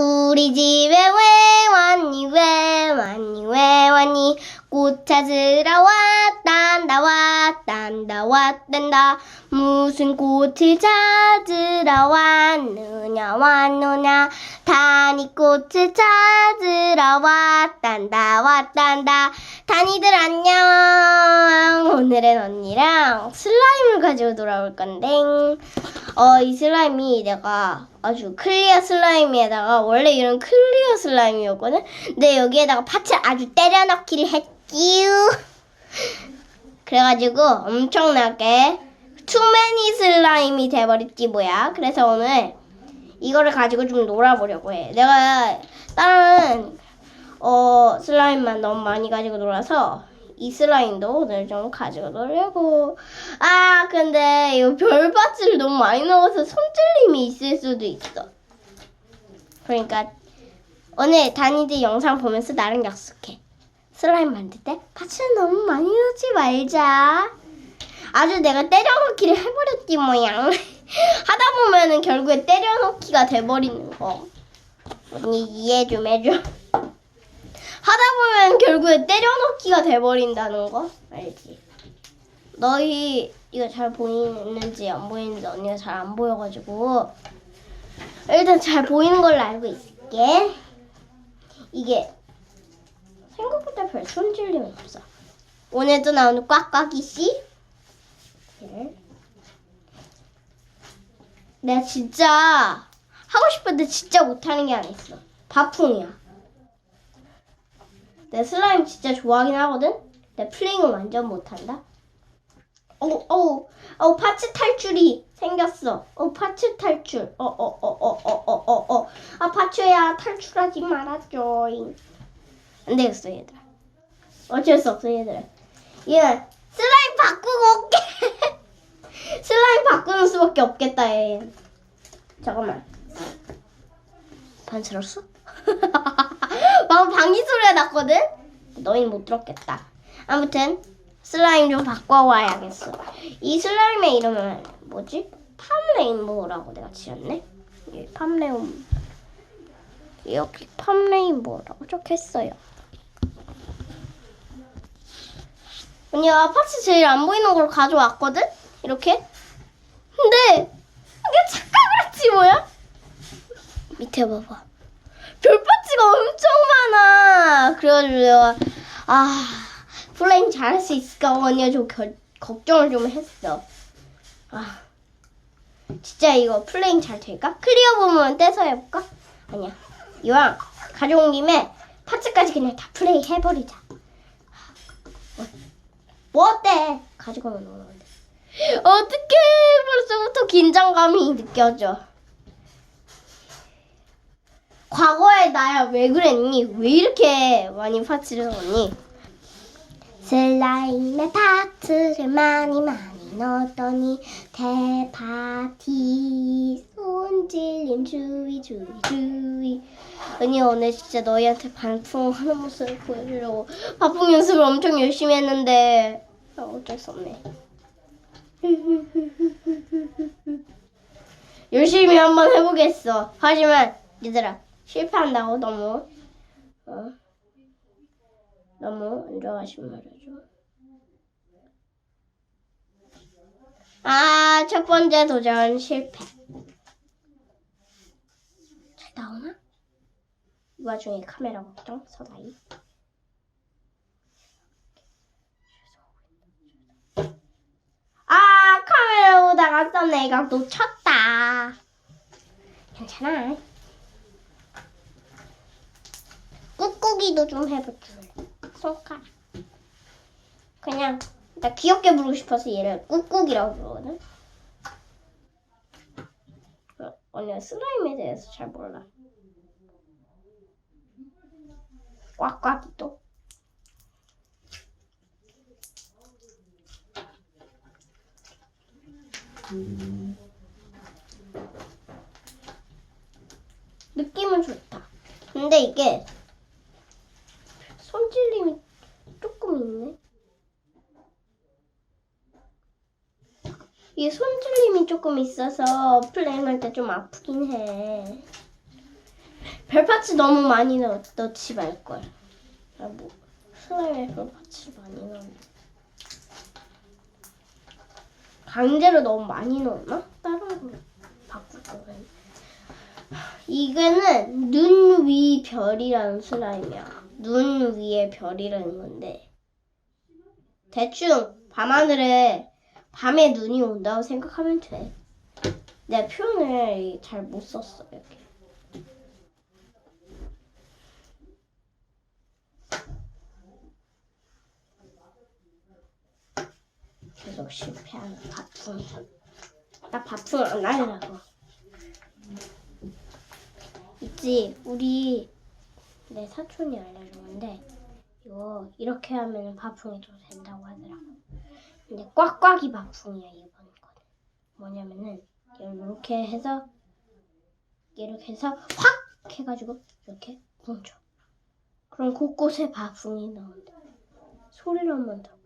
우리 집에 왜 왔니 왜 왔니 왜 왔니 꽃 찾으러 왔단다 왔단다 왔단다 무슨 꽃을 찾으러 왔느냐 왔느냐. 다니 꽃을 찾으러 왔단다 왔단다 다니들 안녕. 오늘은 언니랑 슬라임을 가지고 돌아올 건데. 어, 이 슬라임이 내가 아주 클리어 슬라임에다가 원래 이런 클리어 슬라임이었거든? 근데 여기에다가 파츠 아주 때려 넣기를 했 지요. 그래가지고 엄청나게 투매니 슬라임이 돼버렸지 뭐야. 그래서 오늘 이거를 가지고 좀 놀아보려고 해. 내가 다른 어 슬라임만 너무 많이 가지고 놀아서 이 슬라임도 오늘 좀 가지고 놀려고. 아, 근데 이거 별 파츠를 너무 많이 넣어서 손질림이 있을 수도 있어. 그러니까 오늘 다니들 영상 보면서 나랑 약속해. 슬라임 만들 때 파츠를 너무 많이 넣지 말자. 아주 내가 때려넣기를 해버렸지 뭐야. 하다 보면은 결국에 때려넣기가 돼버리는 거. 언니 이해 좀 해줘. 하다 보면 결국에 때려넣기가 돼버린다는 거 알지? 너희 이거 잘 보이는지 안 보이는지 언니가 잘 안 보여가지고 일단 잘 보이는 걸로 알고 있을게. 이게 생각보다 별 손질림이 없어. 오늘도 나오는 꽉꽉이 씨. 네. 내가 진짜 하고 싶은데 진짜 못하는 게 하나 있어. 바풍이야. 내 슬라임 진짜 좋아하긴 하거든? 내 플레잉은 완전 못한다? 어우, 어우, 어우, 파츠 탈출이 생겼어. 어, 파츠 탈출. 어, 어, 어, 어, 어, 어, 어, 어. 아, 파츠야, 탈출하지 말아줘. 안 되겠어, 얘들아. 어쩔 수 없어, 얘들아. 얘 슬라임 바꾸고 올게. 슬라임 바꾸는 수밖에 없겠다, 얘. 잠깐만. 반스럽어? 방금 방귀 소리가 났거든? 너희는 못 들었겠다. 아무튼 슬라임 좀 바꿔와야겠어. 이 슬라임의 이름은 뭐지? 팜레인보우라고 내가 지었네. 예, 팜레인 여기 팜레인보우라고 적혔어요. 언니가 파츠 제일 안 보이는 걸 가져왔거든? 이렇게? 근데 이게 착각을 했지 뭐야? 밑에 봐봐. 별파츠가 엄청 많아. 그래가지고 내가 아 플레임 잘할 수 있을까 언니가 좀 결, 걱정을 좀 했어. 아 진짜 이거 플레임 잘 될까? 클리어 부분 떼서 해볼까? 아니야. 이왕 가져온 김에 파츠까지 그냥 다 플레이 해버리자. 뭐 어때? 가지고 오면 오는데. 어떻게 벌써부터 긴장감이 느껴져. 과거의 나야 왜 그랬니? 왜 이렇게 많이 파츠를 넣었니? 슬라임에 파츠를 많이 많이 넣었더니 대파티 손질림 주의 주의 주의 언니 오늘 진짜 너희한테 반풍하는 모습을 보여주려고 반풍 연습을 엄청 열심히 했는데 아, 어쩔 수 없네 열심히 한번 해보겠어 하지만 얘들아 실패한다고 너무 어? 너무 안 좋아하시면 말해줘. 아, 첫 번째 도전 실패. 잘 나오나? 이 와중에 카메라 걱정 서다이. 아, 카메라 보다가 썸네일가 놓쳤다. 괜찮아. 꾹꾹이도 좀 해볼게. 손가락. 그냥 나 귀엽게 부르고 싶어서 얘를 꾹꾹이라고 부르거든. 어, 언니가 슬라임에 대해서 잘 몰라. 꽉꽉이도. 느낌은 좋다. 근데 이게 손질림이 조금 있네. 이 손질림이 조금 있어서 플레임할 때 좀 아프긴 해. 별파츠 너무 많이 넣, 넣지 말걸. 아, 뭐, 슬라임에 별파츠 많이 넣었네. 강제로 너무 많이 넣었나? 다른 거 바꿀 거는. 이거는 눈 위 별이라는 슬라임이야. 눈 위에 별이라는 건데. 대충 밤하늘에 밤에 눈이 온다고 생각하면 돼. 내 표현을 잘 못 썼어, 이렇게. 계속 실패하는 바풍. 나 바풍 안 하려고. 있지, 우리 내 사촌이 알려준 건데, 이거 이렇게 하면 바풍이 더 된다고 하더라고. 근데 꽉꽉이 바풍이야, 이번 거는. 뭐냐면은, 이렇게 해서, 이렇게 해서 확! 해가지고, 이렇게 뭉쳐. 그럼 곳곳에 바풍이 나온다. 소리를 한번 더.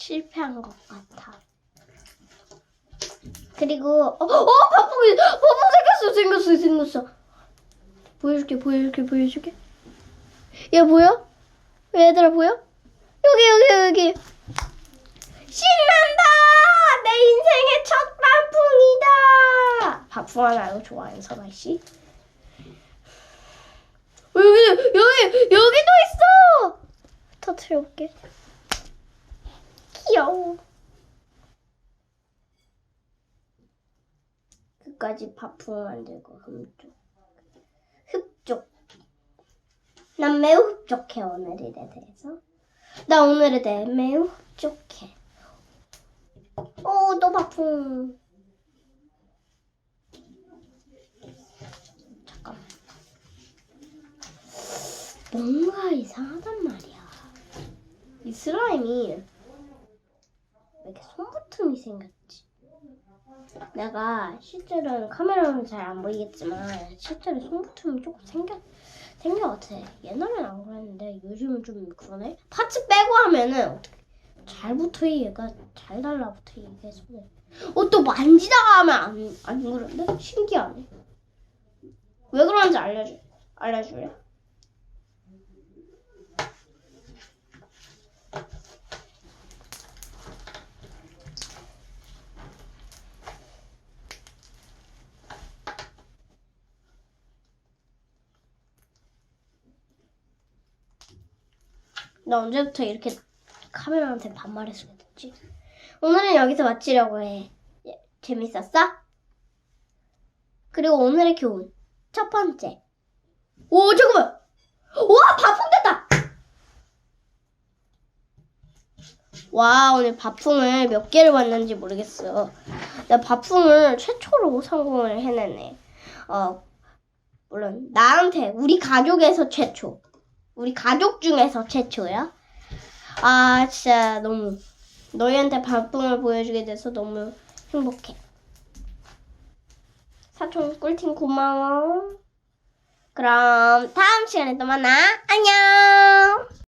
실패한 것 같아. 그리고 어, 어 바풍이 바풍 생겼어 생겼어 생겼어. 보여줄게 보여줄게 보여줄게. 얘 보여? 얘들아 보여? 여기 여기 여기. 신난다! 내 인생의 첫 바풍이다. 바풍 하나 이거 좋아하는 선아 씨. 어, 여기 여기 여기도 있어. 터트려 볼게. 귀여워. 끝까지 바풍 만들고 흡족. 흡족. 난 매우 흡족해 오늘에 대해서. 나 오늘에 대해 매우 흡족해. 오, 또 바풍. 잠깐만. 뭔가 이상하단 말이야. 이 슬라임이 왜 이렇게 손붙음이 생겼지? 내가 실제로는 카메라는 잘 안 보이겠지만 실제로 손붙음이 조금 생겨 생겨 같아. 옛날엔 안 그랬는데 요즘은 좀 그러네. 파츠 빼고 하면은 어떻게 잘 붙어 얘가 잘 달라붙어 이게 손에. 어또 만지다가 하면 안안 그런데 신기하네. 왜 그런지 알려줘 알려줄래? 나 언제부터 이렇게 카메라한테 쓰게 됐지? 오늘은 여기서 마치려고 해. 예, 재밌었어? 그리고 오늘의 교훈. 첫 번째. 오, 잠깐만! 와, 바풍 됐다! 와, 오늘 바풍을 몇 개를 봤는지 모르겠어. 나 바풍을 최초로 성공을 해내네. 어, 물론, 나한테, 우리 가족에서 최초. 우리 가족 중에서 최초야. 아, 진짜 너무 너희한테 바쁨을 보여주게 돼서 너무 행복해. 사촌 꿀팀 고마워. 그럼 다음 시간에 또 만나. 안녕.